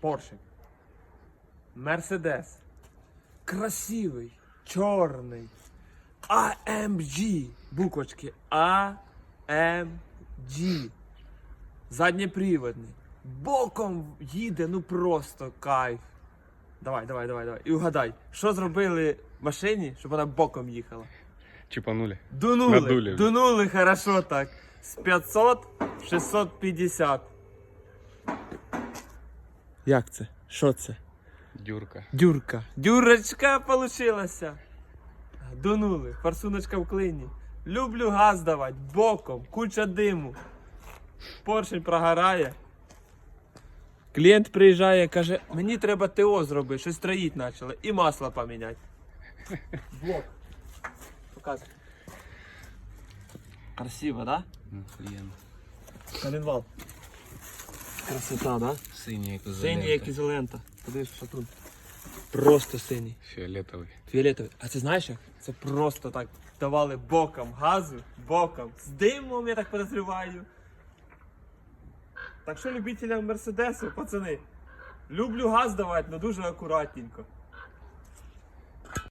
поршень. Мерседес. Красивий, чорний. AMG. Буквочки AMG. Заднєприводний. Боком їде, ну просто кайф. Давай, давай, давай, давай. І угадай, що зробили машині, щоб вона боком їхала? Чипанули. Дунули. Надули. Дунули хорошо так. З 500 в 650. Як це? Що це? Дюрка. Дюрка. Дюрочка получилася. Дунули. Форсуночка в клині. Люблю газ давати. Боком. Куча диму. Поршень прогорає. Клієнт приїжджає, каже, мені треба ТО зробити, щось троїть почали. І масло поміняти. Блок. Показуй. Красиво, да? Коленвал. Красота, да? Синій як Синій як ізолента. Подивись, що тут. Просто синій. Фіолетовий. Фіолетовий. А це знаєш як? Це просто так давали боком газу, боком. З димом, я так подозріваю. Так що любителям Мерседесу, пацани, люблю газ давати, але дуже акуратненько.